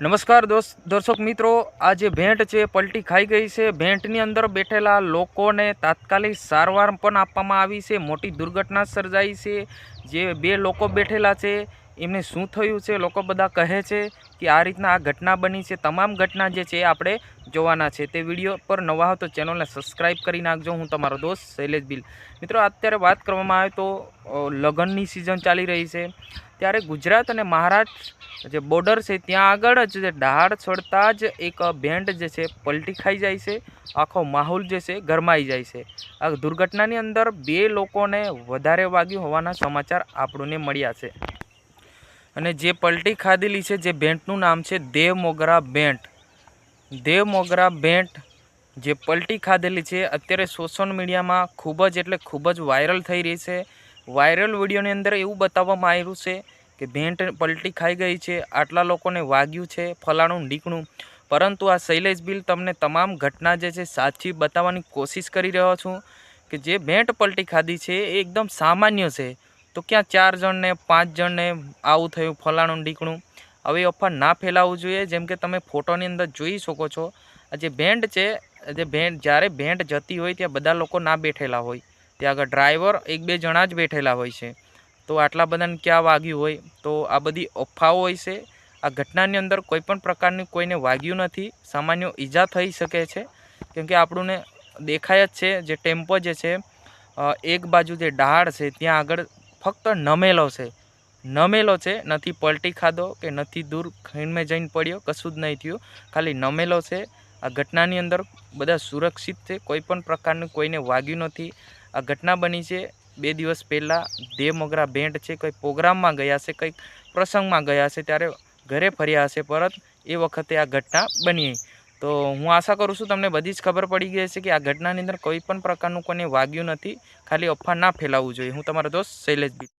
નમસ્કાર દોસ્ત, દર્શક મિત્રો આ જે ભેંટ છે પલટી ખાઈ ગઈ છે, ભેંટની અંદર બેઠેલા લોકોને તાત્કાલિક સારવાર પણ આપવામાં આવી છે, મોટી દુર્ઘટના સર્જાઈ છે, જે બે લોકો બેઠેલા છે, એમને શું થયું છે, લોકો બધા કહે છે કે આ રીતના આ ઘટના બની છે, તમામ ઘટના જે છે એ આપણે જોવાના છે, તે વીડિયો પર નવા હો તો ચેનલને સબસ્ક્રાઈબ કરી નાખજો, હું તમારો દોસ્ત શૈલેષ બિલ. મિત્રો, અત્યારે વાત કરવામાં આવે તો લગ્નની સિઝન ચાલી રહી છે ત્યારે ગુજરાત અને મહારાષ્ટ્ર જે બોર્ડર છે, ત્યાં આગળ જ જે છોડતા જ એક બેન્ડ જે છે, પલટી ખાઈ જાય છે, આખો માહોલ જે છે, ગરમાઈ જાય છે. આ દુર્ઘટનાની અંદર બે લોકોને વધારે વાગ્યું હોવાના સમાચાર આપણને મળ્યા છે. અને જે પલટી ખાધેલી છે, જે બેન્ટનું નામ છે, દેવ મોગરા બેન્ટ દેવ મોગરા બેન્ટ જે પલટી ખાધેલી છે, અત્યારે સોશિયલ મીડિયામાં ખૂબ જ એટલે ખૂબ જ વાયરલ થઈ રહી છે. વાયરલ વિડીયોની અંદર એવું બતાવવામાં આવ્યું છે કે ભેંટ પલટી ખાઈ ગઈ છે, આટલા લોકોને વાગ્યું છે, ફલાણું ઢીકણું. પરંતુ આ શૈલેષ બિલ તમને તમામ ઘટના જે છે સાચી બતાવવાની કોશિશ કરી રહ્યો છું કે જે ભેંટ પલટી ખાધી છે એ એકદમ સામાન્ય છે. તો ક્યાં ચાર જણને, પાંચ જણને આવું થયું ફલાણું ઢીકણું? હવે અફવા ના ફેલાવવું જોઈએ, જેમ કે તમે ફોટોની અંદર જોઈ શકો છો. આ જે ભેંટ છે જે ભેંટ, જ્યારે ભેંટ જતી હોય ત્યાં બધા લોકો ના બેઠેલા હોય. ત્યાં આગળ ડ્રાઈવર એક બે જણા જ બેઠેલા હોય છે. તો આટલા બધાને ક્યાં વાગ્યું હોય? તો આ બધી અફવાઓ હોય છે. આ ઘટનાની અંદર કોઈ પણ પ્રકારની કોઈને વાગ્યું નથી. સામાન્ય ઈજા થઈ શકે છે. કેમકે આપણને દેખાય જ છે જે ટેમ્પો જે છે એક બાજુ જે ડાળ છે ત્યાં આગળ ફક્ત નમેલો છે. નમેલો છે, નથી પલટી ખાધો કે નથી દૂર ખીણમાં જઈને પડ્યો, કશું જ નહીં થયું. ખાલી નમેલો છે. આ ઘટનાની અંદર બધા સુરક્ષિત છે, કોઈ પણ પ્રકારનું કોઈને વાગ્યું નથી. આ ઘટના બની છે બે દિવસ પહેલાં, દેવ ભેટ છે, કંઈ પ્રોગ્રામમાં ગયા છે કંઈક પ્રસંગમાં ગયા છે ત્યારે ઘરે ફર્યા હશે, પરત એ વખતે આ ઘટના બની. તો હું આશા કરું છું તમને બધી જ ખબર પડી ગઈ છે કે આ ઘટનાની અંદર કોઈ પણ પ્રકારનું કોઈને વાગ્યું નથી. ખાલી અફવા ના ફેલાવવું જોઈએ. હું તમારો દોસ્ત શૈલેષ